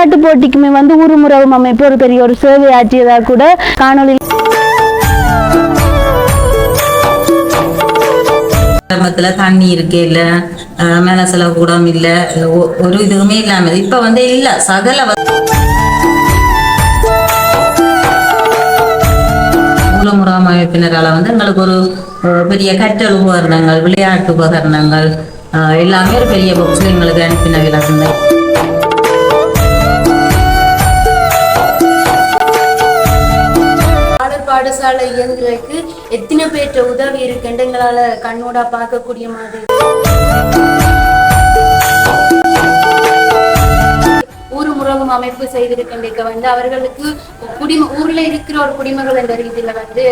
விளையாட்டு போட்டிக்குமே வந்து உருமுறவும் அமைப்பு ஒரு பெரிய ஒரு சேவை ஆற்றியதாக கூட காணொளி கிராமத்துல தண்ணி இருக்கே இல்ல மேல செலவு கூடம் இல்ல ஒரு இதுவுமே இல்லாம இப்ப வந்து இல்ல சகல வ- அமைப்பினரால வந்து எங்களுக்கு ஒரு பெரிய கற்றல் உபகரணங்கள் விளையாட்டு உபகரணங்கள் எல்லாமே ஒரு பெரிய பாக்ஸ்ல எங்களுக்கு அனுப்பினவில இருந்தேன் இயங்குறதுக்கு எத்தனை பேர்ட்ட உதவி இருக்குன்னு எங்களால கண்ணோட பார்க்கக்கூடிய மாதிரி. ஊர் முறவும் அமைப்பு செய்திருக்கின்ற வந்து அவர்களுக்கு குடிம ஊர்ல இருக்கிற ஒரு குடிமகள் என்ற ரீதியில வந்து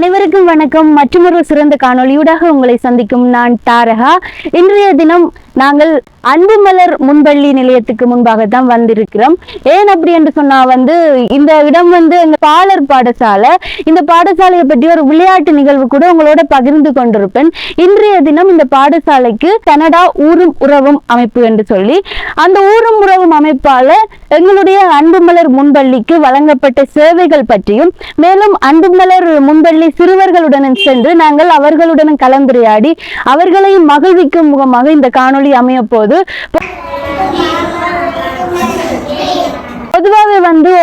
அனைவருக்கும் வணக்கம். மற்றொரு சிறந்த காணொளியூடாக உங்களை சந்திக்கும் நான் தாரகா. இன்றைய தினம் நாங்கள் அன்பு மலர் முன்பள்ளி நிலையத்துக்கு முன்பாக தான் வந்திருக்கிறோம். ஏன் அப்படி என்று சொன்னா வந்து இந்த இடம் வந்து எங்க பாலர் பாடசாலை. இந்த பாடசாலையை பற்றி ஒரு விளையாட்டு நிகழ்வு கூட உங்களோட பகிர்ந்து கொண்டிருப்பேன். இன்றைய தினம் இந்த பாடசாலைக்கு கனடா ஊரும் உறவும் அமைப்பு என்று சொல்லி அந்த ஊரும் உறவும் அமைப்பால எங்களுடைய அன்புமலர் முன்பள்ளிக்கு வழங்கப்பட்ட சேவைகள் பற்றியும் மேலும் அன்புமலர் முன்பள்ளி சிறுவர்களுடன் சென்று நாங்கள் அவர்களுடன் கலந்துரையாடி அவர்களை மகிழ்விக்கும் முகமாக இந்த காணொளி அமைய போது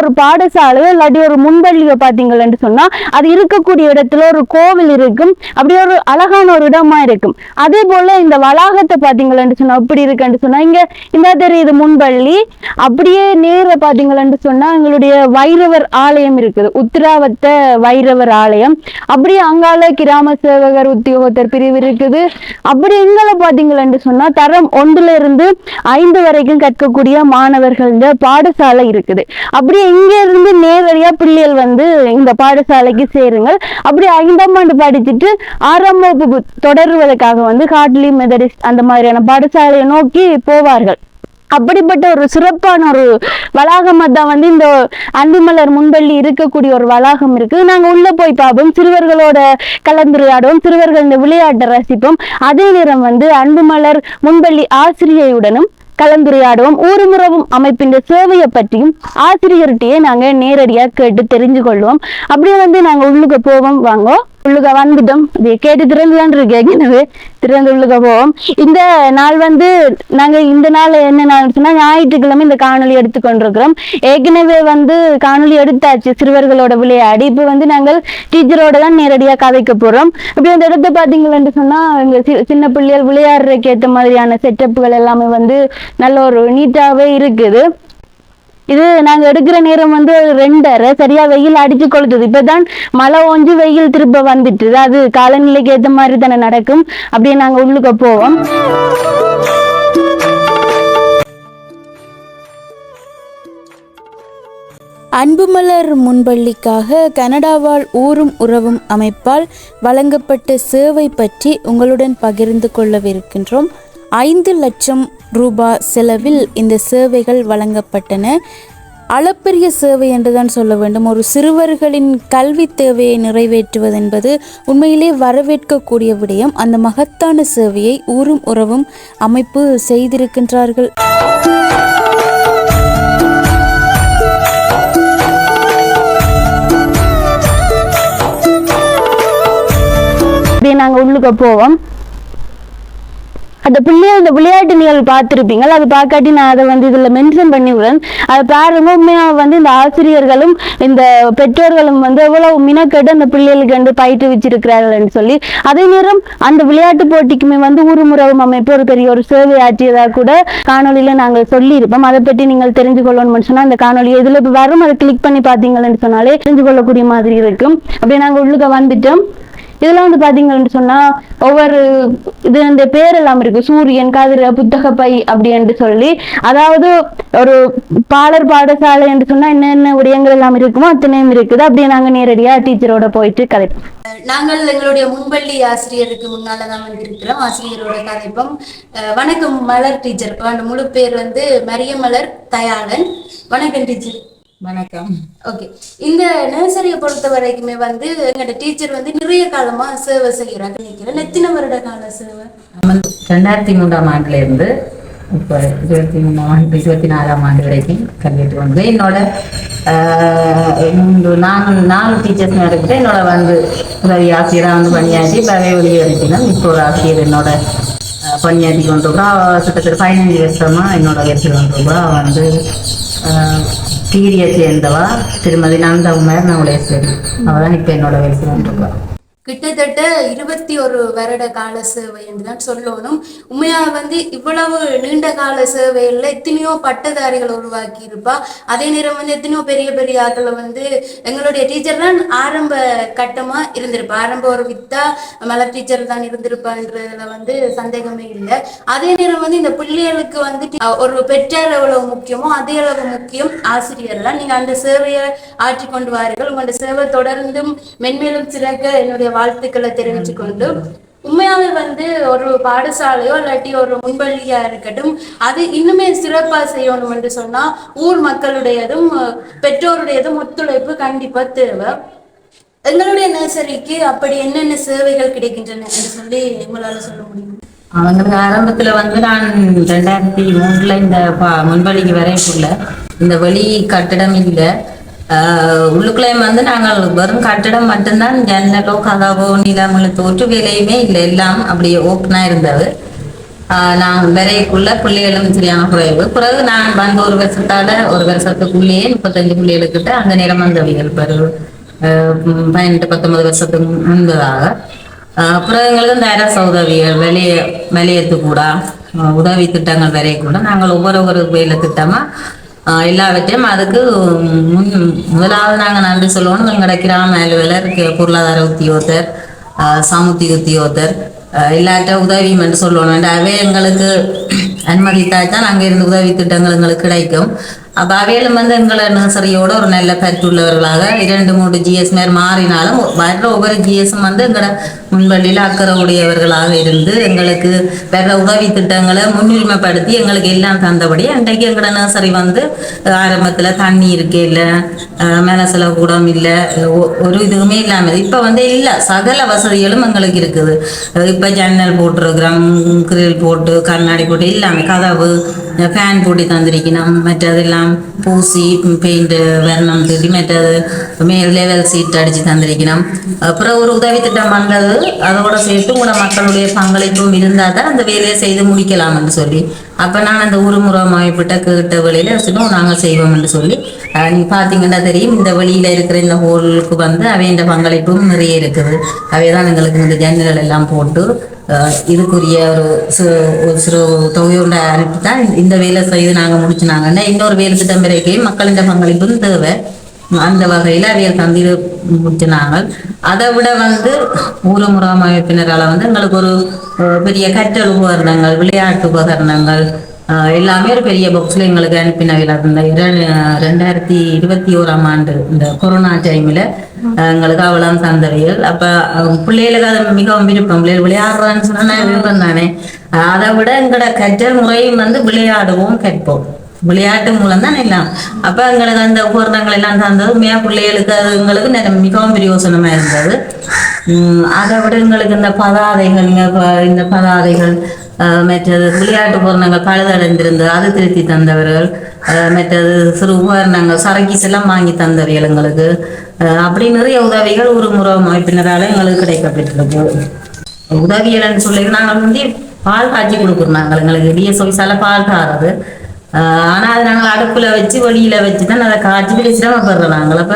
ஒரு பாடசாலையோ இல்லாட்டி ஒரு முன்பள்ளியோ பார்த்தீங்கன்னு சொன்னா அது இருக்கக்கூடிய இடத்துல ஒரு கோவில் இருக்கும். அப்படியே ஒரு அழகான ஒரு இடமா இருக்கும். அதே போல இந்த வளாகத்தை பார்த்தீங்கன்னு சொன்னால் இப்படி இருக்குன்னு சொன்னால் இங்க இந்த தெரியுது? முன்பள்ளி. அப்படியே நேர பார்த்தீங்கன்னு சொன்னா எங்களுடைய வைரவர் ஆலயம் இருக்குது. உத்திராவத்த வைரவர் ஆலயம். அப்படியே அங்கால கிராம சேவகர் உத்தியோகத்தர் பிரிவு இருக்குது. அப்படி எங்களை பார்த்தீங்கன்னு சொன்னா தரம் ஒன்றுல இருந்து ஐந்து வரைக்கும் கற்கக்கூடிய மாணவர்கள் பாடசாலை இருக்குது. அப்படியே இங்கேருந்து நேரடியாக பிள்ளைகள் வந்து இந்த பாடசாலைக்கு சேருங்கள். அப்படி ஐந்தாம் ஆண்டு படிச்சுட்டு ஆறாம் வகுப்பு தொடருவதற்காக வந்து காட்லி மெதடிஸ்ட் அந்த மாதிரியான பாடசாலையை நோக்கி போவார்கள். அப்படிப்பட்ட ஒரு சிறப்பான ஒரு வளாகமாக தான் வந்து இந்த அன்புமலர் முன்பள்ளி இருக்கக்கூடிய ஒரு வளாகம் இருக்கு. நாங்கள் உள்ள போய் பார்ப்போம். சிறுவர்களோட கலந்துரையாடுவோம். சிறுவர்கள் இந்த விளையாட்டை ரசிப்போம். அதே நேரம் வந்து அன்புமலர் முன்பள்ளி ஆசிரியையுடனும் கலந்துரையாடுவோம். ஊருமுறவும் அமைப்பின் சேவையை பற்றியும் ஆசிரியர்கிட்டயே நாங்கள் நேரடியாக கேட்டு தெரிஞ்சு கொள்வோம் அப்படியே வந்து நாங்கள் உள்ளுக்கு போவோம். வாங்கோ. உள்ளுக வந்துட்டோம் இது கேட்டு திறந்துதான் இருக்கு ஏற்கனவே திறந்து உள்ளுக போவோம். இந்த நாள் வந்து நாங்க இந்த நாள் என்ன நாள் சொன்னா ஞாயிற்றுக்கிழமை இந்த காணொலி எடுத்துக்கொண்டிருக்கிறோம். ஏற்கனவே வந்து காணொலி எடுத்தாச்சு சிறுவர்களோட விளையாடி. இப்போ வந்து நாங்கள் டீச்சரோட தான் நேரடியாக கதைக்க போறோம். அப்படி அந்த இடத்த பாத்தீங்கன்னு சொன்னா இங்க சி- சின்ன பிள்ளைகள் விளையாடுறதுக்கு ஏற்ற மாதிரியான செட்டப்புகள் எல்லாமே வந்து நல்ல ஒரு நீட்டாவே இருக்குது. இது நாங்கள் எடுக்கிற நேரம் வந்து ரெண்டரை. சரியா வெயில் அடித்து கொளுத்துது. இப்போதான் மழை ஓஞ்சி வெயில் திரும்ப வந்துட்டு. அது காலநிலைக்கு ஏற்ற மாதிரி தானே நடக்கும். அப்படியே நாங்கள் உள்ளுக்க போவோம். அன்புமலர் முன்பள்ளிக்காக கனடாவால் ஊரும் உறவும் அமைப்பால் வழங்கப்பட்ட சேவை பற்றி உங்களுடன் பகிர்ந்து கொள்ளவிருக்கின்றோம். ஐந்து லட்சம் ரூபாய் செலவில் இந்த சேவைகள் வழங்கப்பட்டன. அளப்பரிய சேவை என்றுதான் சொல்ல வேண்டும். ஒரு சிறுவர்களின் கல்வி தேவையை நிறைவேற்றுவதென்பது உண்மையிலே வரவேற்கக்கூடிய விடயம். அந்த மகத்தான சேவையை ஊரும் உறவும் அமைப்பு செய்திருக்கின்றார்கள். அப்படியே நாங்கள் உள்ளுக்க போவோம். அந்த பிள்ளைகள் இந்த விளையாட்டு நீங்கள் பார்த்துருப்பீங்கள். அது பார்க்காட்டி நான் அதை வந்து இதில் மென்ஷன் பண்ணி விடுறேன் அதை பாருங்க. உண்மையாக வந்து இந்த ஆசிரியர்களும் இந்த பெற்றோர்களும் வந்து எவ்வளவு மினக்கெட்டு அந்த பிள்ளைகளுக்கு வந்து பயிற்றுவிச்சிருக்கிறார்கள்னு சொல்லி அதே நேரம் அந்த விளையாட்டு போட்டிக்குமே வந்து ஊருமுறவும் அமைப்பு ஒரு பெரிய ஒரு சேவை ஆற்றியதாக கூட காணொலியில் நாங்கள் சொல்லியிருப்போம். அதை பற்றி நீங்கள் தெரிஞ்சு கொள்ளணும்னு சொன்னால் அந்த காணொலி இதில் இப்போ வரும் அதை கிளிக் பண்ணி பார்த்தீங்கன்னு சொன்னாலே தெரிஞ்சு கொள்ளக்கூடிய மாதிரி இருக்கும். அப்படியே நாங்கள் உள்ளுக்க வந்துட்டோம். இதெல்லாம் வந்து பாத்தீங்கன்னு சொன்னா ஒவ்வொரு இது இந்த பேரெல்லாம் இருக்கு. சூரியன் கதிர புத்தக பை அப்படின்னு சொல்லி. அதாவது ஒரு பாலர் பாடசாலை என்று சொன்னா என்னென்ன விடயங்கள் எல்லாம் இருக்குமோ அத்தனையும் இருக்குது. அப்படியே நாங்க நேரடியா டீச்சரோட போயிட்டு கதைப்போம். நாங்கள் எங்களுடைய முன்பள்ளி ஆசிரியருக்கு முன்னால தான் வந்திருக்கிறோம் ஆசிரியரோட கதைப்போம். வணக்கம் மலர் டீச்சர். முழு பேர் வந்து மரியமலர் தயாளன். வணக்கம் டீச்சர். வணக்கம். ஓகே இந்த நர்சரியை பொறுத்த வரைக்குமே வந்து எங்களோட டீச்சர் வந்து நிறைய காலமா சேவை செய்யறாங்க நினைக்கிறேன். எத்தனை வருட கால சேவை ரெண்டாயிரத்தி மூன்றாம் ஆண்டுல இருந்து இப்போ இருபத்தி மூணாம் ஆண்டு இருபத்தி நாலாம் ஆண்டு வரைக்கும் கல்விட்டு வந்து என்னோட நாலு நாலு டீச்சர்ஸ் இருக்குது என்னோட வந்து உதவி ஆசிரியராக வந்து பணியாற்றி பவே வெளியே அனுப்பினோம் இப்போ ஒரு ஆசிரியர் என்னோட பணியாற்றி கொண்டிருக்கிறா அவ கிட்டத்தட்ட பதினஞ்சு வருஷமா என்னோட வயசு கொண்டிருக்கிறா அவ வந்து டிகிரியை சேர்ந்தவா திருமதி நந்தகுமார் நவலேஸ்வரி அவள் தான் இப்போ என்னோட வயசு வந்துருக்கா கிட்டத்தட்ட இருபத்தி ஒரு வருட கால சேவை என்று தான் சொல்லணும். உண்மையா வந்து இவ்வளவு நீண்ட கால சேவையில் எத்தனையோ பட்டதாரிகள் உருவாக்கி இருப்பா அதே நேரம் வந்து எத்தனையோ பெரிய பெரிய ஆட்களை வந்து எங்களுடைய டீச்சர் தான் ஆரம்ப கட்டமா இருந்திருப்பா. ஆரம்ப ஒரு வித்தா மலர் டீச்சர் தான் இருந்திருப்பான்றதுல வந்து சந்தேகமே இல்லை. அதே நேரம் வந்து இந்த பிள்ளைகளுக்கு வந்து ஒரு பெற்றார் எவ்வளவு முக்கியமோ அதே அளவு முக்கியம் ஆசிரியர்லாம் நீங்க அந்த சேவையை ஆற்றி கொண்டு வாருங்கள். உங்களோட சேவை தொடர்ந்தும் மென்மேலும் சிறக்க என்னுடைய வாழ்த்துக்களை தெரிவிச்சு கொண்டு உண்மையாவே வந்து ஒரு பாடசாலையோ இல்லாட்டி ஒரு முன்பள்ளியா இருக்கட்டும் அது இன்னுமே சிறப்பா செய்யணும் என்று சொன்னா ஊர் மக்களுடையதும் பெற்றோருடையதும் ஒத்துழைப்பு கண்டிப்பா தேவை. எங்களுடைய நர்சரிக்கு அப்படி என்னென்ன சேவைகள் கிடைக்கின்றன என்று சொல்லி உங்களால சொல்ல முடியும்? அவங்களுக்கு ஆரம்பத்துல வந்து நான் ரெண்டாயிரத்தி மூணுல இந்த ப- முன்பள்ளிக்கு வரைக்குள்ள இந்த வெளி கட்டடம் இல்லை. உள்ளுக்குள்ளேயும் வந்து நாங்கள் வெறும் கட்டிடம் மட்டும்தான் ஜன்னலோ கதவோ நிலமுள்ள தோற்று வேலையுமே இல்லை. எல்லாம் அப்படியே ஓப்பனா இருந்தது. ஆஹ் நான் பிள்ளைகளும் சரியான குறைவு. பிறகு நான் வந்து ஒரு வருஷத்தால ஒரு வருஷத்துக்குள்ளேயே முப்பத்தஞ்சு பிள்ளைகளுக்கிட்ட அந்த நிறம் வந்தவைகள் பிறகு ஆஹ் பதினெட்டு பத்தொன்பது வருஷத்துக்கு முன்பதாக. ஆஹ் எங்களுக்கு இந்த அரசு உதவிகள் வெளியே வெளியேற்று கூட உதவி திட்டங்கள் வரைய கூட நாங்கள் ஒவ்வொரு ஒரு வேலை திட்டமா எல்லாவற்றையும் அதுக்கு முன் முதலாவது நாங்கள் நன்றி சொல்லுவோம். எங்களோட கிராம அலுவலர் பொருளாதார உத்தியோகத்தர் சமுத்தி உத்தியோகத்தர் இல்லாட்ட உதவியும் என்று சொல்லணும் அவை எங்களுக்கு அனுமதித்தாய்த்தான் அங்கே இருந்து உதவி திட்டங்கள் எங்களுக்கு கிடைக்கும். அப்போ அவையிலும் வந்து எங்களை நர்சரியோட ஒரு நல்ல பற்றுள்ளவர்களாக இரண்டு மூன்று ஜிஎஸ் மேல் மாறினாலும் வர்ற ஒவ்வொரு ஜிஎஸும் வந்து எங்களோட முன்பள்ளியில் அக்கறை உடையவர்களாக இருந்து எங்களுக்கு வர்ற உதவி திட்டங்களை முன்னுரிமைப்படுத்தி எங்களுக்கு எல்லாம் தந்தபடி அன்றைக்கு எங்களோட நர்சரி வந்து ஆரம்பத்தில் தண்ணி இருக்கே இல்லை மேலே செலவு கூடம் இல்லை ஒரு இதுவுமே இல்லாமல் இப்போ வந்து இல்லை சகல வசதிகளும் எங்களுக்கு இருக்குது. இப்போ ஜன்னல் போட்டிருக்கிறோம் கிரில் போட்டு கண்ணாடி போட்டு எல்லாமே கதவு ஃபேன் போட்டி தந்திருக்கணும். மற்றதெல்லாம் பூசி பெயிண்ட் வர்ணம் தீட்டி மற்றது மேல் லெவல் சீட் அடித்து தந்திருக்கணும். அப்புறம் ஒரு உதவி திட்டம் வந்தது. அதோட சேர்த்து உங்களோட மக்களுடைய பங்களிப்பும் இருந்தால் தான் அந்த வேலையை செய்து முடிக்கலாம்னு சொல்லி. அப்போ நான் அந்த உருமுறை அமைப்பிட்ட கேட்ட வேலையில் சொன்னோம் நாங்கள் செய்வோம்னு சொல்லி பார்த்தீங்கன்னா தெரியும் இந்த வெளியில் இருக்கிற இந்த ஹோலுக்கு வந்து அவையின் பங்களிப்பும் நிறைய இருக்குது. அவை தான் எங்களுக்கு இந்த ஜன்னல்கள் எல்லாம் போட்டு இதுக்குரிய ஒரு ஒரு சிறு தொகையோட அனுப்பி தான் இந்த வேலை செய்து நாங்கள் முடிச்சினாங்கன்னா இன்னொரு வேலை திட்டம் வரைக்கும் மக்களின் பங்களிப்பும் தேவை. அந்த வகையில் அவையில் தந்து முடிச்சினாங்க அதை விட வந்து ஊரமுறை அமைப்பினரால் வந்து எங்களுக்கு ஒரு பெரிய கற்றல் உபகரணங்கள் விளையாட்டு உபகரணங்கள் எல்லாமே ஒரு பெரிய பாக்ஸில் எங்களுக்கு அனுப்பினவில்லை இருந்த ரெண்டாயிரத்தி இருபத்தி ஓராம் ஆண்டு இந்த கொரோனா டைமில் எங்களுக்கு அவ்வளோ தந்தவியல் அப்போ பிள்ளைகளுக்கு அது மிகவும் விருப்பம். பிள்ளைகள் விளையாடுறான்னு சொன்னா விருப்பம் தானே. அதை விட எங்களோட கற்றல் முறையும் வந்து விளையாடுவோம் கற்போம். விளையாட்டு மூலம் தான் எல்லாம். அப்போ எங்களுக்கு அந்த உபகரணங்கள் எல்லாம் தந்தது உண்மையாக பிள்ளைகளுக்கு அது எங்களுக்கு மிகவும் பிரயோசனமாக இருந்தது. உம் அதை விட எங்களுக்கு இந்த பதாதைகள் இங்க இந்த பதாதைகள் மற்றது விளையாட்டு உபகரணங்கள் பழுதடைந்திருந்தது அது திருத்தி தந்தவர்கள். மற்றது சிறு உபகரணங்கள் சரக்கீஸ் எல்லாம் வாங்கி தந்தவர்கள் எங்களுக்கு. அப்படி நிறைய உதவிகள் ஒரு முறை அமைப்பினரால எங்களுக்கு கிடைக்கப்பட்டிருக்கு. உதவியல்னு சொல்லி நாங்கள் வந்து பால் காய்ச்சி கொடுக்குறோம் நாங்கள். எங்களுக்கு டிஎஸ்ஓவிஸால பால் தாரது ஆஹ் ஆனா அதை நாங்கள் அடுப்புல வச்சு வெளியில வச்சு தான் அதை காய்ச்சி சிரமப்படுறோம் நாங்கள் அப்போ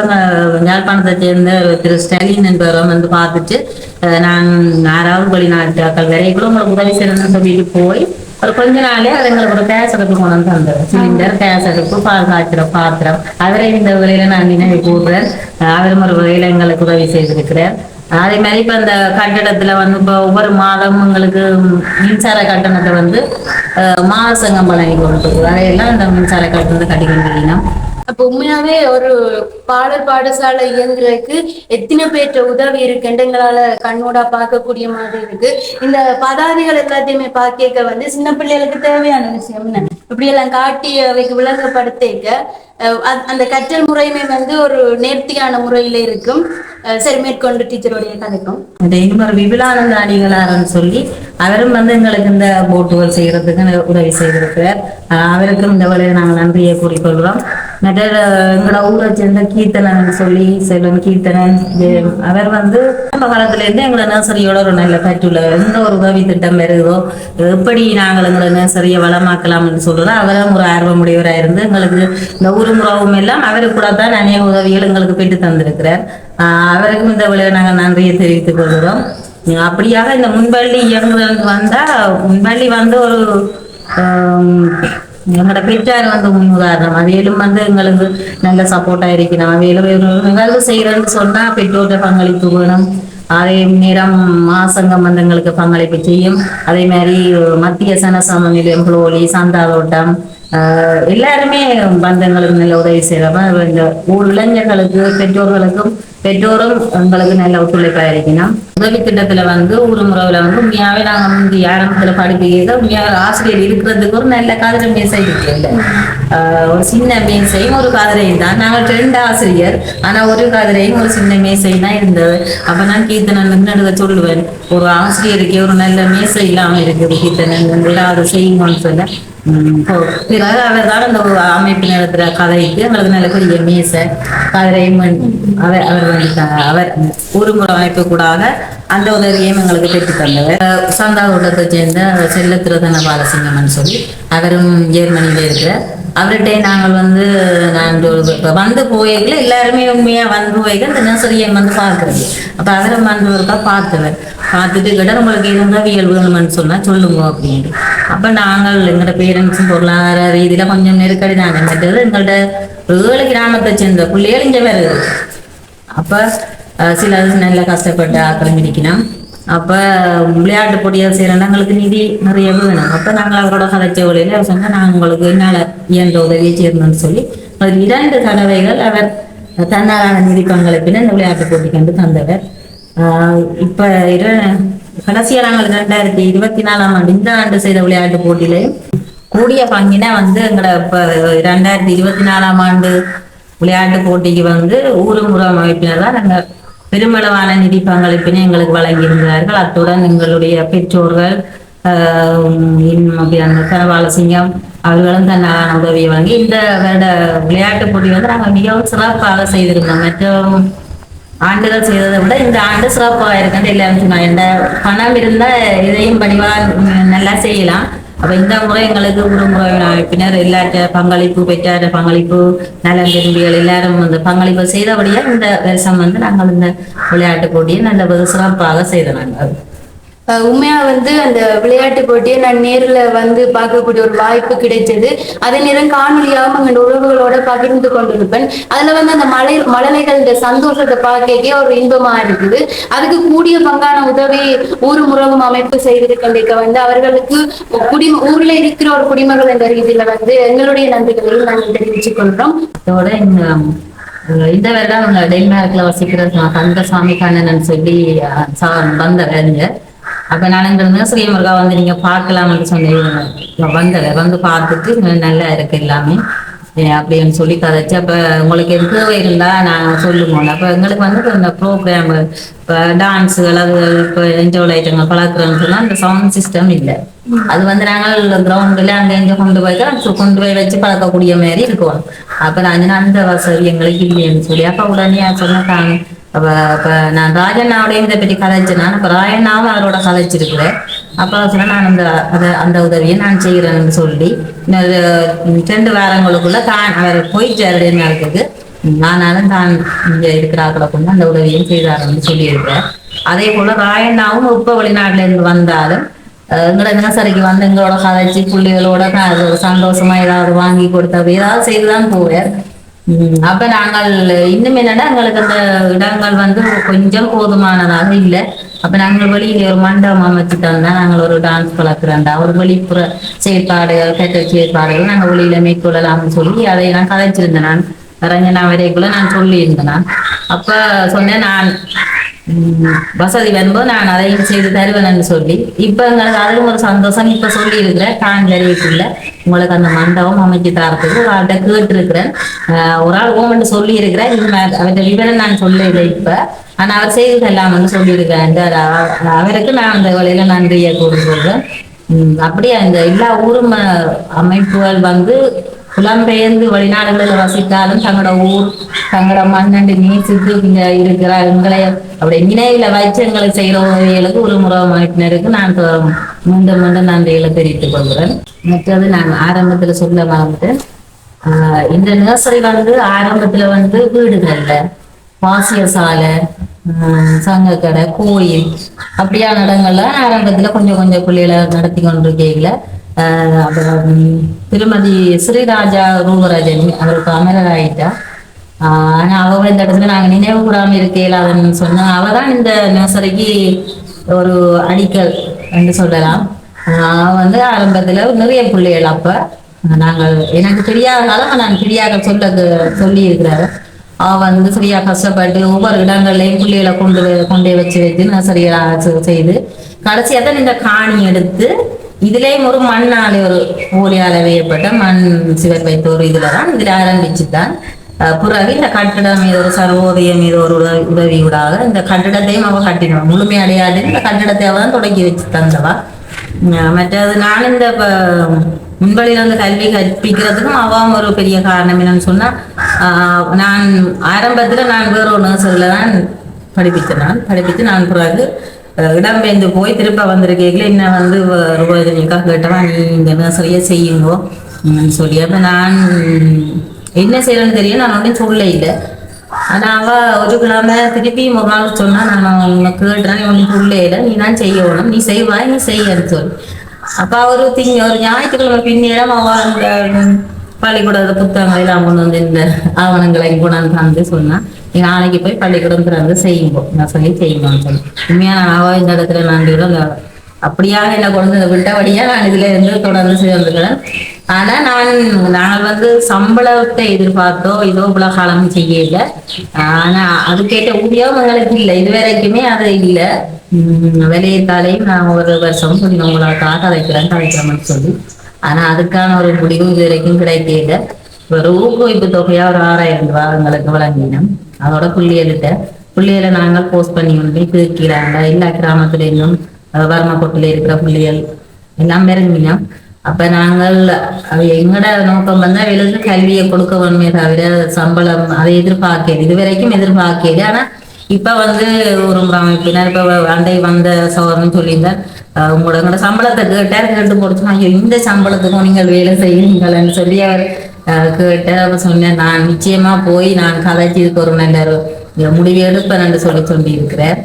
யாழ்ப்பாணத்தை சேர்ந்த திரு ஸ்டாலின் என்பவரை வந்து பார்த்துட்டு நான் யாராவது வெளிநாட்டாக்கள் வரைக்கும் உங்களுக்கு உதவி செய்யணும்னு சொல்லிட்டு போய் ஒரு கொஞ்ச நாளே அது எங்களுக்கு ஒரு கேஸ் அடுப்பு கொண்டு வந்து தந்தது சிலிண்டர் கேஸ் அடுப்பு பால் காய்ச்சிற பாத்திரம். அவரை இந்த வகையில நான் நினைவு கூடுறேன் அவரும் ஒரு வகையில எங்களுக்கு உதவி செய்திருக்கிறேன் அதே மாதிரி இப்ப இந்த கட்டடத்துல வந்து இப்போ ஒவ்வொரு மாதம் உங்களுக்கு மின்சார கட்டணத்தை வந்து மாத சங்கம் வழங்கி கொடுத்துருக்கு அதையெல்லாம் இந்த மின்சார கட்டணத்தை கட்டி கொண்டிருக்கணும் அப்ப உண்மையாவே ஒரு பாடல் பாடசாலை இயங்குறதுக்கு எத்தனை பேர்ட்ட உதவி இருக்கு எங்களால கண்ணோட பார்க்கக்கூடிய மாதிரி இருக்கு. இந்த பதாதிகள் எல்லாத்தையுமே பார்க்க வந்து சின்ன பிள்ளைகளுக்கு தேவையான விஷயம் என்ன? இப்படியெல்லாம் காட்டி அவைக்கு விளங்கப்படுத்திக்க அந்த- அந்த கற்றல் முறையுமே வந்து ஒரு நேர்த்தியான முறையில இருக்கும். அஹ் சரி மேற்கொண்டு டீச்சருடைய கதைக்கும் இந்த இன்னொரு விபுலானந்த அணிகளாரன் சொல்லி அவரும் வந்து எங்களுக்கு இந்த போட்டுகள் செய்யறதுக்கு உதவி செய்திருக்கிறார். ஆஹ் அவருக்கும் இந்த வழியை நாங்கள் நன்றியை கூறிக்கொள்கிறோம். மற்ற எங்களோட ஊரை சேர்ந்த கீர்த்தனன் சொல்லி செல்வன் கீர்த்தனன். அவர் வந்து நம்ம காலத்துல இருந்து எங்களை நர்சரியோட ஒரு நல்ல பற்றுள்ள எந்த ஒரு உதவி திட்டம் வருதோ எப்படி நாங்கள் எங்களை நர்சரியை வளமாக்கலாம்னு சொல்றதோ அவரும் ஒரு ஆர்வமுடையவராக இருந்து எங்களுக்கு இந்த உருமுறவும் எல்லாம் அவருக்கு கூட தான் நிறைய உதவிகள் எங்களுக்கு பெற்று தந்திருக்கிறார். ஆஹ் அவருக்கும் இந்த வழியை நாங்கள் நன்றியை தெரிவித்துக் கொள்கிறோம். அப்படியாக இந்த முன்பள்ளி இயங்குதல் வந்தா முன்பள்ளி வந்து ஒரு எங்களோட பெற்றார் வந்து முன் உதாரணம் அவையிலும் வந்து எங்களுக்கு நல்ல சப்போர்ட்டா இருக்கணும் அவையிலும் எங்களுக்கு செய்யறதுன்னு சொன்னா பெற்றோர்கிட்ட பங்களிப்பு வேணும் அதே நேரம் மாசங்கம் வந்து எங்களுக்கு பங்களிப்பு செய்யும் அதே மாதிரி மத்திய சனசம நிலையம் குளோலி சந்தாலோட்டம் எல்லாருமே பந்தங்களுக்கு நல்ல உதவி செய்யலாம் இந்த இளைஞர்களுக்கு பெற்றோர்களுக்கும் பெற்றோரும் எங்களுக்கு நல்ல ஒத்துழைப்பா இருக்கணும். உதவி திட்டத்துல வந்து ஒரு முறையில வந்து உண்மையாவே நாங்க முந்தி ஆரம்பத்துல படிப்பீங்க உண்மையாக ஆசிரியர் இருக்கிறதுக்கு ஒரு நல்ல காதல மேசை இருக்கு. இல்ல ஆஹ் ஒரு சின்ன மேசையும் ஒரு காதலையும் தான். நாங்கள் ரெண்டு ஆசிரியர் ஆனா ஒரு காதலையும் ஒரு சின்ன மேசையும் தான் இருந்தது. அப்ப நான் கீர்த்தனன் நடுக சொல்லுவேன் ஒரு ஆசிரியருக்கு ஒரு நல்ல மேசை இல்லாம இருக்குது கீர்த்தனன் அதை செய்யுங்கன்னு சொன்னேன் அவர் தான் அந்த அமைப்பில் அமைப்பு நடத்துற கதைக்கு அவரது நல்ல பெரிய மேசை கதிரையும் அவர் அவர் அவர் ஒரு முறை அமைப்பு கூடாக அந்த உதவியையும் எங்களுக்கு பெற்று தந்தவர். சந்தா கூட்டத்தை சேர்ந்த செல்லத்திரதன பாலசிங்கம்னு சொல்லி அவரும் ஜெர்மனியில இருக்கிற அவர்கிட்ட நாங்கள் வந்து நான் வந்து போயிருக்கல எல்லாருமே உண்மையா வந்து போயிருக்க தினசரி நர்சரியை வந்து பார்க்கறது. அப்ப அவரை வந்து ஒருக்கா பார்த்தவர். பார்த்துட்டு கேட்டால் உங்களுக்கு இருந்தால் வியல் வேணும்னு சொன்னா சொல்லுங்க அப்படின்ட்டு. அப்ப நாங்கள் எங்களோட பேரண்ட்ஸும் பொருளாதார ரீதியில கொஞ்சம் நெருக்கடி தான். மற்றது எங்கள்கிட்ட ஏழு கிராமத்தை சேர்ந்த பிள்ளைகள் இங்கே வருது அப்ப அஹ், சிலர் நல்ல கஷ்டப்பட்டு ஆக்கள் மிதிக்கணும் அப்ப விளையாட்டு போட்டியாக செய்யறோம்னா எங்களுக்கு நிதி நிறைய வேணும். அப்ப நாங்கள் அவரோட கதைச்ச வழியில் அவர் சொன்னா நான் உங்களுக்கு என்னால இயன்ற உதவியை செய்யணும்னு சொல்லி. ஒரு இரண்டு தடவைகள் அவர் தன்னாரான நிதி பங்களிப்பின இந்த விளையாட்டு போட்டிக்கு வந்து தந்தவர். இப்ப இரு கடைசியா நாங்கள் ரெண்டாயிரத்தி இருபத்தி நாலாம் ஆண்டு இந்த ஆண்டு செய்த விளையாட்டு போட்டியில கூடிய பங்கினை வந்து எங்களோட இப்ப ரெண்டாயிரத்தி இருபத்தி நாலாம் ஆண்டு விளையாட்டு போட்டிக்கு வந்து ஊருமுறம் அமைப்பினர் தான் நாங்கள் பெருமளவான நிதி பங்களிப்பினை எங்களுக்கு வழங்கியிருந்தார்கள். அத்துடன் எங்களுடைய பெற்றோர்கள் ஆஹ் அவர்களும் தன்னாலான உதவியை வழங்கி இந்த வருட விளையாட்டு போட்டி வந்து நாங்கள் மிகவும் சிறப்பாக செய்திருந்தோம். மற்றும் ஆண்டுகள் செய்ததை விட இந்த ஆண்டு சிறப்பாக இருக்குன்னு எல்லாரும் சொன்னாங்க. இந்த பணம் இருந்தா இதையும் பணிவா நல்லா செய்யலாம். அப்ப இந்த முறை எங்களுக்கு ஒரு முறை அமைப்பினர் எல்லாற்ற பங்களிப்பு பெற்றார். பங்களிப்பு நலன் திரும்பிகள் எல்லாரும் வந்து பங்களிப்பு செய்தபடியாக இந்த வருஷம் வந்து நாங்கள் இந்த விளையாட்டு போட்டியை நல்ல ஒரு சிறப்பாக செய்தோம் நாங்கள். உண்மையா வந்து அந்த விளையாட்டு போட்டியை நான் நேர்ல வந்து பார்க்கக்கூடிய ஒரு வாய்ப்பு கிடைச்சது. அதே நேரம் காணொலியாகவும் எங்கள் உறவுகளோட பகிர்ந்து கொண்டிருப்பேன். அதுல வந்து அந்த மலை மழலைகள் சந்தோஷத்தை பார்க்க ஒரு இன்பமா இருக்குது. அதுக்கு கூடிய பங்கான உதவி ஊர் உறவும் அமைப்பு செய்திருக்கின்ற வந்து அவர்களுக்கு குடிம ஊர்ல இருக்கிற ஒரு குடிமகள் என்ற ரீதியில வந்து எங்களுடைய நன்றிகளையும் நாங்கள் தெரிவித்துக் கொள்றோம் அதோட இந்த இந்த வேலை அவங்க டென்மார்க்ல வசிக்கிற தங்க சாமி கண்ணன் சொல்லி வந்த சா- அப்ப நான் இந்த நர்சரி முருகா வந்து நீங்க பார்க்கலாம்னு சொன்னீங்க வந்தவர் வந்து பார்த்துட்டு நல்லா இருக்கு எல்லாமே. அப்படின்னு சொல்லி கதைச்சு அப்ப உங்களுக்கு எது தேவை இருந்தா நாங்க சொல்லுவோம். அப்ப எங்களுக்கு வந்து இந்த ப்ரோக்ராம் இப்ப டான்ஸுகள் அது இப்ப என்ஜாய் ஐட்டங்கள் பழக்கிறோம்னா சொன்னா அந்த சவுண்ட் சிஸ்டம் இல்லை. அது வந்து நாங்கள் கிரவுண்டில் அங்க இங்க கொண்டு போய் கொண்டு போய் வச்சு பழக்கக்கூடிய மாதிரி இருக்கும். அப்ப நான் அந்த வசதி எங்களுக்கு இல்லைன்னு சொல்லி. அப்ப உடனே சொன்னாங்க அப்ப அப்ப நான் ராஜண்ணாவோட இதை பற்றி கதைச்சேன் அப்ப ராயண்ணாவும் அவரோட கதைச்சிருக்கிறேன் அப்ப சொன்னா நான் அந்த அதை அந்த உதவியை நான் செய்கிறேன்னு சொல்லி ரெண்டு வாரங்களுக்குள்ள தான் அவர் போயிட்டு என்ன இருக்குது ஆனாலும் தான் இங்க இருக்கிறார்களை கொண்டு அந்த உதவியும் செய்தாருன்னு சொல்லியிருக்கிறேன். அதே போல ராயண்ணாவும் உப்ப வெளிநாட்டுல இருந்து வந்தாலும் எங்களை தினசரிக்கு வந்து எங்களோட கதைச்சு புள்ளிகளோட சந்தோஷமா ஏதாவது வாங்கி கொடுத்த ஏதாவது செய்துதான் போவார். அப்ப நாங்கள் இன்னும் என்னன்னா எங்களுக்கு அந்த இடங்கள் வந்து கொஞ்சம் போதுமானதாக இல்லை. அப்ப நாங்கள் வெளியில ஒரு மண்டபம் அமைச்சு தந்தா நாங்கள் ஒரு டான்ஸ் வளர்க்குறோம்டா ஒரு வெளிப்புற செயற்பாடுகள் கட்ட செயற்பாடுகள் நாங்கள் வெளியில மேற்கொள்ளலாம்னு சொல்லி அதை நான் கதைச்சிருந்தேன் நான். ரஞ்சனா வரைக்குள்ள நான் சொல்லியிருந்தேன் நான். அப்ப சொன்னேன் நான் வசதி வரும்போது நான் அதையும் செய்து தருவேன்னு சொல்லி இப்ப எங்களுக்கு அதுவும் ஒரு சந்தோஷம் இப்ப சொல்லி இருக்கிறேன் காஞ்சறிவுக்குள்ள உங்களுக்கு அந்த மண்டபம் அமைச்சு தரத்துக்கு ஒரு ஆள்கிட்ட கேட்டு இருக்கிறேன் ஒரு ஆள் ஓமெண்ட் சொல்லி இருக்கிறேன் அவர்கிட்ட விவரம் நான் சொல்லலை இப்ப. ஆனா அவர் செய்து தரலாம்னு சொல்லி இருக்கிறேன் அவருக்கு நான் அந்த வேலையில நன்றியை கூறி சொல்றேன் உம், அப்படியே அந்த எல்லா ஊரும் அமைப்புகள் வந்து புலம்பெயர்ந்து வெளிநாடுகளில் வசித்தாலும் தங்களோட ஊர் தங்களோட மண்ணண்டு நேசித்து இங்க இருக்கிற எங்களை அப்படி நினைவுல வச்சு எங்களை செய்யற உதவிகளுக்கு ஒரு முறை நான் மீண்டும் மீண்டும் நன்றிகளை தெரிவித்துக் கொள்கிறேன். மற்றது நான் ஆரம்பத்துல சொல்ல மறந்துட்டேன் ஆஹ் இந்த நர்சரி வந்து ஆரம்பத்துல வந்து வீடுகள்ல வாசிய சாலை சங்கக்கடை கோயில் அப்படியான இடங்கள்ல ஆரம்பத்துல கொஞ்சம் கொஞ்சம் பிள்ளைகளை நடத்தி கொண்டிருக்கீங்கள திருமதி ஸ்ரீராஜா ரூபராஜன் அவருக்கு அமரர் ஆயிட்டா ஆனா அவ இந்த இடத்துல நாங்க நினைவு கூடாம இருக்கலாதுன்னு சொன்னா அவள் தான் இந்த நர்சரிக்கு ஒரு அடிக்கல் என்று சொல்லலாம். ஆஹ் வந்து ஆரம்பத்துல நிறைய பிள்ளைகள் அப்ப. நாங்கள் எனக்கு தெரியாதனால நான் பிரியாக சொல்ல சொல்லி இருக்கிறாரு. அவ வந்து சரியா கஷ்டப்பட்டு ஒவ்வொரு இடங்கள்லயும் பிள்ளைகளை கொண்டு கொண்டே கொண்டு வச்சு வச்சு செய்து கடைசியா தான் இந்த காணி எடுத்து இதுலயும் ஒரு மண்ணால ஒரு ஓலியால வேறுபட்ட மண் சிவர் வைத்த ஒரு இதுல தான் இதில் ஆரம்பிச்சுதான் அஹ் பிறகு இந்த கட்டிடம் மீது ஒரு சர்வோதயம் மீது ஒரு உதவி உதவியூடாக இந்த கட்டிடத்தையும் அவள் கட்டினவா முழுமையடையாது இந்த கட்டிடத்தை அவள் தான் தொடங்கி வச்சு தந்தவா மற்றது நான் இந்த ப- வந்து கல்வி கற்பிக்கிறதுக்கும் அவாம் ஒரு பெரிய காரணம் என்னன்னு சொன்னா ஆஹ் நான் ஆரம்பத்துல நான் வேற ஒரு நர்சரியில தான் படிப்பித்தேன் நான் படிப்பித்து நான் பிறகு இடம்பெயர்ந்து போய் திருப்ப வந்திருக்கீங்களே என்ன வந்து ரூபாய்க்காக கேட்டவா நீ இந்த நர்சரியை செய்யுங்கோ சொல்லி. அப்ப நான் என்ன செய்யறேன்னு தெரியும் நான் ஒன்றும் சொல்ல இல்லை. ஆனா அவ ஒரு கிழமை திருப்பி ஒரு நாள் சொன்னா நான் உனக்கு கேட்டுறேன் நீ ஒன்றும் சொல்ல இல்லை. நீ தான் செய்யணும் நீ செய்வாய் நீ செய்யன்னு சொல்லி. அப்ப ஒரு திங்க ஒரு ஞாயிற்றுக்கிழமை பின்னேரம் அவ அந்த பள்ளிக்கூட புத்தகங்கள் எல்லாம் கொண்டு வந்து இந்த ஆவணங்களை கொண்டாந்து தந்து சொன்னா நாளைக்கு போய் பள்ளிக்கூடம் திறந்து செய்யுங்க. நான் சொல்லி செய்யுங்கன்னு சொல்லி. உண்மையா நான் இந்த இடத்துல நான் அப்படியாக என்ன கொண்டு வந்து விட்டபடியா நான் இதுல இருந்து தொடர்ந்து சேர்ந்துக்கிறேன் ஆனா நான் நாங்கள் வந்து சம்பளத்தை எதிர்பார்த்தோ இதோ உலகாலம் செய்யல. ஆனா அதுக்கேற்ற ஊதியம் எங்களுக்கு இல்லை. இது வரைக்குமே அது இல்லை. விலையத்தாலையும் நான் ஒரு வருஷம் சொல்லி உங்களுக்காக கதைக்கிறேன் கதைக்கிறேன்னு சொல்லி. ஆனா அதுக்கான ஒரு முடிவு இது வரைக்கும் கிடைக்கல. ஒரு ஊக்குவிப்பு தொகையா ஒரு ஆறாயிரம் ரூபாய் எங்களுக்கு வழங்கினோம். அதோட புள்ளியலிட்ட புள்ளியலை நாங்கள் போஸ்ட் பண்ணி கொண்டு கீழாண்ட எல்லா கிராமத்துல இன்னும் வர்மக்கோட்டில இருக்கிற புள்ளியல் எல்லாம் இறங்கினோம் அப்ப நாங்கள் அது எங்கட நோக்கம் வந்து அவைகளுக்கு கல்வியை கொடுக்க வேணுமே தவிர சம்பளம் அதை எதிர்பார்க்கல இது வரைக்கும் எதிர்பார்க்கல ஆனா இப்ப வந்து ஒரு அமைப்பினர் இப்ப அண்டை வந்த சோதனை சொல்லியிருந்தார் உங்களோட உங்களோட சம்பளத்தை கேட்டார் கேட்டு போடுச்சு ஐயோ இந்த சம்பளத்துக்கும் நீங்கள் வேலை செய்யுங்கள்னு சொல்லி அவர் அஹ், சொன்னேன் நான் நிச்சயமா போய் நான் கதைச்சு இதுக்கு ஒரு நல்ல ஒரு முடிவு எடுப்பேன் சொல்லி சொல்லி இருக்கிறேன்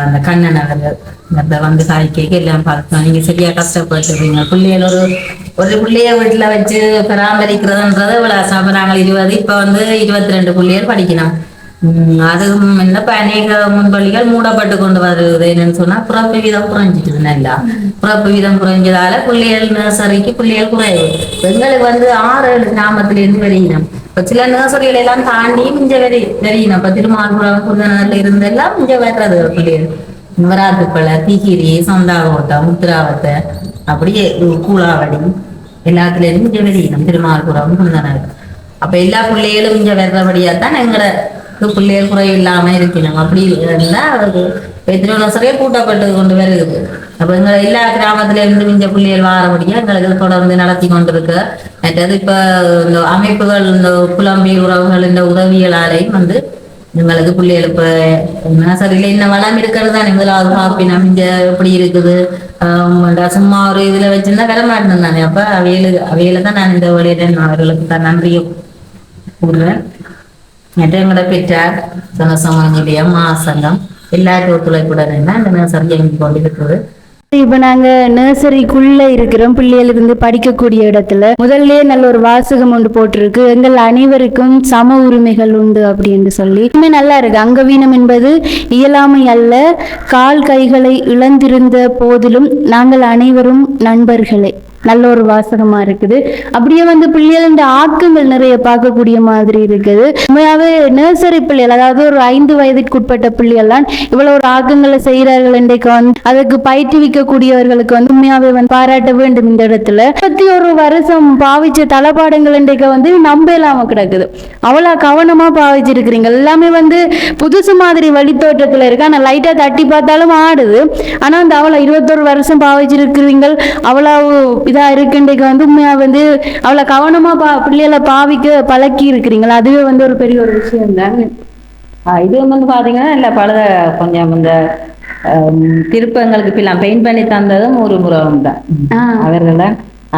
அந்த கண்ணன் அவர் அந்த வந்து காய்க்கைக்கு எல்லாம் பார்த்தோம் நீங்க சரியா கஷ்டப்பட்டுருக்கீங்க பிள்ளைகள் ஒரு ஒரு பிள்ளைய வீட்டுல வச்சு பராமரிக்கிறதுன்றத இவ்வளவு அப்ப நாங்கள் இருபது இப்ப வந்து இருபத்தி ரெண்டு பிள்ளைகள் படிக்கணும். அதுவும் என்னப்ப அநேக முன்பள்ளிகள் மூடப்பட்டு கொண்டு வருது என்னன்னு சொன்னா பிறப்பு வீதம் குறைஞ்சிட்டு நல்லா பிறப்பு வீதம் குறைஞ்சதால பிள்ளைகள் நர்சரிக்கு பிள்ளைகள் குறைவு எங்களுக்கு வந்து ஆறு ஏழு கிராமத்துல இருந்து வெளியினம் இப்ப சில நர்சரிகள் எல்லாம் தாண்டி இங்க வெறி வெறியினம் இப்ப திருமால்புரம் குந்தனர்ல இருந்து எல்லாம் இங்க வர்றது பிள்ளைகள் நவராத்துப்பழ திகிரி சந்தாகோட்டம் முத்திராவத்தை அப்படியே கூழாவடி எல்லாத்துல இருந்து இங்க வெளியினம் திருமால்புரம் குந்தனர் அப்ப எல்லா பிள்ளைகளும் இங்க வர்றபடியா தான் அவருக்கு பிள்ளையர் குறை இல்லாம இருக்கணும் அப்படி இருந்தா அது எத்தனை நர்சரியே கூட்டப்பட்டு கொண்டு வருது அப்ப எங்க எல்லா கிராமத்துல இருந்து இங்க பிள்ளைகள் முடியும் எங்களுக்கு தொடர்ந்து நடத்தி கொண்டிருக்க. மற்றது இப்ப இந்த அமைப்புகள் இந்த புலம்பி உறவுகள் இந்த உதவிகளாலையும் வந்து எங்களுக்கு பிள்ளைகள் இப்ப சரியில்லை என்ன வளம் இருக்கிறது தான் முதலாவது காப்பினம் இங்க எப்படி இருக்குது? ஆஹ் சும்மா ஒரு இதுல வச்சிருந்தா வரமாட்டேன் தானே. அப்ப அவையில அவையில தான் நான் இந்த வழியில நான் அவர்களுக்கு தான் நன்றியும் கூறுவேன். மற்ற எங்களோட பெற்றார் சனசம மாசங்கம் எல்லாரும் ஒத்துழைப்புடன் என்ன இந்த நர்சரி இயங்கி கொண்டிருக்கிறது இப்ப நாங்க நர்சரிக்குள்ள இருக்கிறோம் பிள்ளைகள் இருந்து படிக்கக்கூடிய இடத்துல முதல்ல நல்ல ஒரு வாசகம் ஒன்று போட்டிருக்கு எங்கள் அனைவருக்கும் சம உரிமைகள் உண்டு அப்படின்னு சொல்லி உண்மை நல்லா இருக்கு அங்கவீனம் என்பது இயலாமை அல்ல கால் கைகளை இழந்திருந்த போதிலும் நாங்கள் அனைவரும் நண்பர்களே நல்ல ஒரு வாசகமா இருக்குது. அப்படியே வந்து பிள்ளைகளின் ஆக்கங்கள் நிறைய பார்க்கக்கூடிய மாதிரி இருக்குது. உண்மையாவே நர்சரி பிள்ளைகள் அதாவது ஒரு ஐந்து வயதுக்குட்பட்ட பிள்ளைகள்லாம் இவ்வளவு ஒரு ஆக்கங்களை செய்கிறார்கள் இன்றைக்கு வந்து அதுக்கு பயிற்றுவிக்கக்கூடியவர்களுக்கு வந்து உண்மையாவே வந்து பாராட்ட வேண்டும் இந்த இடத்துல. முப்பத்தி ஒரு வருஷம் பாவிச்ச தளபாடங்கள் இன்றைக்கு வந்து நம்ப இல்லாம கிடக்குது. அவ்வளோ கவனமா பாவிச்சிருக்கிறீங்க. எல்லாமே வந்து புதுசு மாதிரி வழித்தோட்டத்தில் இருக்கு. ஆனால் லைட்டா தட்டி பார்த்தாலும் ஆடுது. ஆனா அந்த அவ்வளோ இருபத்தொரு வருஷம் பாவிச்சிருக்கிறீங்க. அவ்வளவு இதா இருக்குன்றைக்கு வந்து உண்மையா வந்து அவ்வளவு கவனமா பா பிள்ளைகளை பாவிக்க பழக்கி இருக்கிறீங்களா? அதுவே வந்து ஒரு பெரிய ஒரு விஷயம் தான். இது வந்து பாத்தீங்கன்னா இல்லை பழுத கொஞ்சம் இந்த திருப்பங்களுக்கு இப்பெல்லாம் பெயிண்ட் பண்ணி தந்ததும் ஒரு முறம் தான். அவர்கள்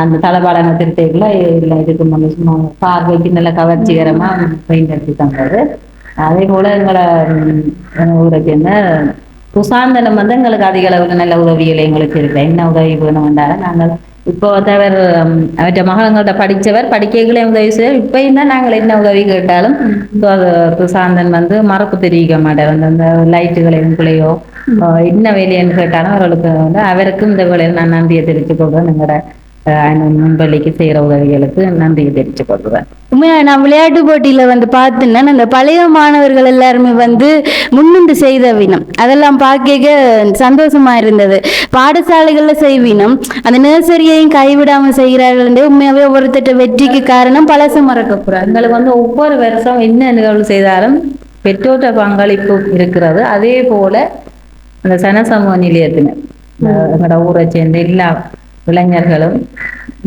அந்த தளபாடங்கள் திருத்தைக்குள்ள இல்லை இதுக்கு சும்மா பார்வைக்கு நல்ல கவர்ச்சிகரமா பெயிண்ட் அடிச்சு தந்தது. அதே போல எங்களை ஊருக்கு என்ன சுசாந்தனம் வந்து எங்களுக்கு அதிக அளவில் நல்ல உதவிகளை எங்களுக்கு இருக்கு என்ன உதவி வேணும்ன்றாலும் நாங்கள் இப்போ அவர் அவற்றை மகளங்கள்ட்ட படிச்சவர் படிக்கைகளே உதவி செய்ய இப்பயும் தான் நாங்கள் என்ன உதவி கேட்டாலும் சுசாந்தன் வந்து மறப்பு தெரிவிக்க மாட்டார். அந்த அந்த லைட்டுகளையும் பிள்ளையோ அஹ் என்ன வேலைன்னு கேட்டாலும் அவர்களுக்கு வந்து அவருக்கும் இந்த வேலையில் நான் நன்றியை தெரிவித்துக் கொள்வேன் எங்களோட முன்பள்ளிக்கு செய்கிற உதவிகளுக்கு நன்றியை தெரிவித்துக் கொள்வேன் உண்மையா நான் விளையாட்டு போட்டியில வந்து பார்த்தேன்னா அந்த பழைய மாணவர்கள் எல்லாருமே வந்து முன்னின்று செய்த வினம். அதெல்லாம் பார்க்க சந்தோஷமா இருந்தது. பாடசாலைகள்ல செய்வினும் அந்த நர்சரியையும் கைவிடாம செய்கிறார்கள் உண்மையாவே ஒருத்தட்ட வெற்றிக்கு காரணம் பழச மறக்கக்கூடாது. எங்களுக்கு வந்து ஒவ்வொரு வருஷம் என்ன நிகழ்வு செய்தாலும் பெற்றோட்ட பங்களிப்பு இருக்கிறது. அதே போல அந்த சனசமூக நிலையத்தினர் எங்களோட ஊரை சேர்ந்த எல்லா இளைஞர்களும்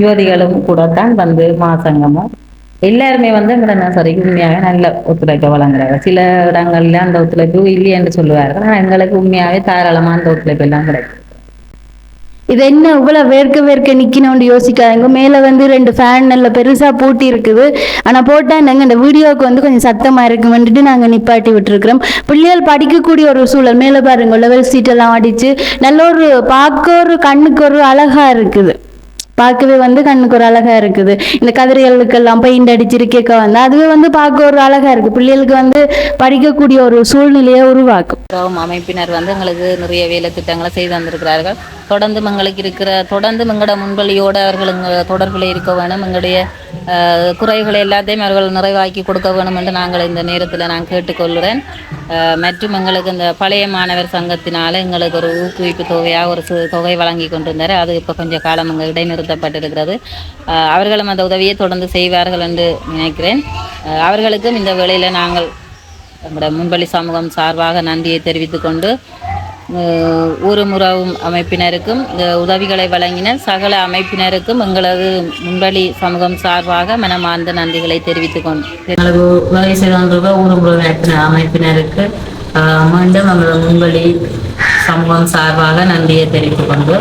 யுவதிகளும் கூட தான் வந்து மாசங்கமும் எல்லாருமே வந்து எங்களோட நர்சரிக்கு உண்மையாக நல்ல ஒத்துழைப்பை வழங்குறாங்க. சில இடங்கள்ல அந்த ஒத்துழைப்பு இல்லையென்று சொல்லுவார்கள். ஆனால் எங்களுக்கு உண்மையாகவே தாராளமாக அந்த ஒத்துழைப்பு எல்லாம் கிடைக்கும். இது என்ன இவ்வளோ வேர்க்க வேர்க்க நிற்கணும்னு யோசிக்காதீங்க. மேலே வந்து ரெண்டு ஃபேன் நல்ல பெருசாக பூட்டி இருக்குது. ஆனால் போட்டால் நாங்க இந்த வீடியோவுக்கு வந்து கொஞ்சம் சத்தமா இருக்குமென்ட்டு நாங்கள் நிப்பாட்டி விட்டுருக்குறோம். பிள்ளைகள் படிக்கக்கூடிய ஒரு சூழல். மேலே பாருங்க லெவல் சீட்டெல்லாம் அடித்து நல்ல ஒரு பார்க்க ஒரு கண்ணுக்கு ஒரு அழகாக இருக்குது. பார்க்கவே வந்து கண்ணுக்கு ஒரு அழகாக இருக்குது. இந்த கதிரைகளுக்கெல்லாம் பெயிண்ட் அடிச்சிருக்கேக்க வந்து அதுவே வந்து பார்க்க ஒரு அழகாக இருக்குது பிள்ளைகளுக்கு வந்து படிக்கக்கூடிய ஒரு சூழ்நிலையை உருவாக்கும். உறவும் அமைப்பினர் வந்து எங்களுக்கு நிறைய வேலை திட்டங்களை செய்து வந்திருக்கிறார்கள் தொடர்ந்து எங்களுக்கு இருக்கிற தொடர்ந்து எங்களோட முன்வழியோடு அவர்கள் எங்கள் தொடர்பில் இருக்க வேணும். எங்களுடைய குறைகளை எல்லாத்தையும் அவர்கள் நிறைவாக்கி கொடுக்க வேணும் என்று நாங்கள் இந்த நேரத்தில் நான் கேட்டுக்கொள்கிறேன். மற்றும் எங்களுக்கு இந்த பழைய மாணவர் சங்கத்தினால் எங்களுக்கு ஒரு ஊக்குவிப்பு தொகையாக ஒரு தொகை வழங்கி கொண்டிருந்தார். அது இப்போ கொஞ்சம் காலம் அங்கே இடைநிறுத்தப்பட்டிருக்கிறது. அவர்களும் அந்த உதவியை தொடர்ந்து செய்வார்கள் என்று நினைக்கிறேன். அவர்களுக்கும் இந்த வேளையில் நாங்கள் நம்முடைய முன்பள்ளி சமூகம் சார்பாக நன்றியை தெரிவித்துக் கொண்டு ஊருமுறவும் அமைப்பினருக்கும் உதவிகளை வழங்கின சகல அமைப்பினருக்கும் எங்களது முன்பலி சமூகம் சார்பாக மனமார்ந்த நன்றிகளை தெரிவித்துக் கொண்டு எங்களது உதவி செய்து கொண்டிருக்க ஊருமுறவு அமைப்பினருக்கு மீண்டும் எங்களது முன்பலி சமூகம் சார்பாக நன்றியை தெரிவித்துக் கொண்டு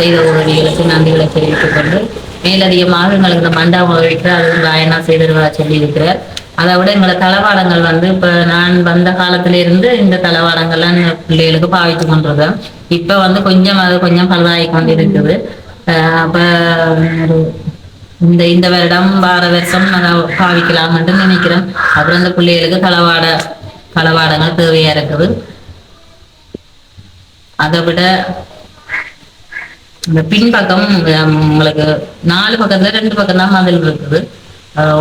செய்த உதவிகளுக்கு நன்றிகளை தெரிவித்துக் கொண்டு மேலதிகமாக எங்களுக்கு இந்த மண்டபம் வைக்கிற அதுவும் ராயனா செய்திருவா சொல்லியிருக்கிறார். அதை விட எங்களை தளவாடங்கள் வந்து இப்ப நான் வந்த காலத்துல இருந்து இந்த தளவாடங்கள்லாம் பிள்ளைகளுக்கு பாவித்து கொண்டிருக்கேன் இப்ப வந்து கொஞ்சம் அது கொஞ்சம் பழுதாகி கொண்டிருக்குது. அஹ் அப்ப இந்த இந்த வருடம் வார வருஷம் அதை பாவிக்கலாம்னு நினைக்கிறேன் அப்புறம் இந்த பிள்ளைகளுக்கு தளவாட தளவாடங்கள் தேவையா இருக்குது. அதை விட இந்த பின்பக்கம் உங்களுக்கு நாலு பக்கத்துல ரெண்டு பக்கம் தான் மதில் இருக்குது.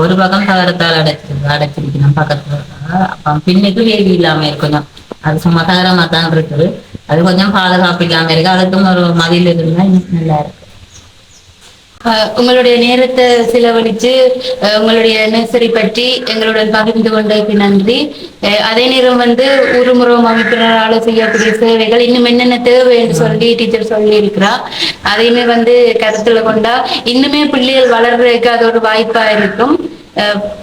ஒரு பக்கம் தகரத்தால் அடைச்சி அடைச்சிருக்கணும் பக்கத்துல. அப்ப பின்னுக்கு வேதி இல்லாம இருக்கணும். அது சும்மா தகரமா தான் இருக்குது. அது கொஞ்சம் பாதுகாப்பு இல்லாம இருக்கு. அதுக்கும் ஒரு மதியில் இருந்தா இன்னும் நல்லா இருக்கும். உங்களுடைய நேரத்தை செலவழித்து உங்களுடைய நர்சரி பற்றி எங்களுடன் பகிர்ந்து கொண்டதுக்கு நன்றி. அதே நேரம் வந்து உருமுறம் அமைப்பினரால் செய்யக்கூடிய சேவைகள் இன்னும் என்னென்ன தேவை என்று சொல்லி டீச்சர் சொல்லி இருக்கிறா அதையுமே வந்து கருத்துல கொண்டா இன்னுமே பிள்ளைகள் வளர்றதுக்கு அது ஒரு வாய்ப்பா இருக்கும்.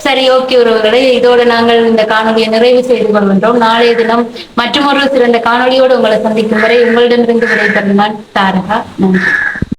சரி ஓகே உறவுகளை இதோட நாங்கள் இந்த காணொலியை நிறைவு செய்து கொள்கின்றோம். நாளைய தினம் மற்றொரு சிறந்த காணொலியோடு உங்களை சந்திக்கும் வரை உங்களிடமிருந்து விடைபெறும் நான் தாரகா. நன்றி.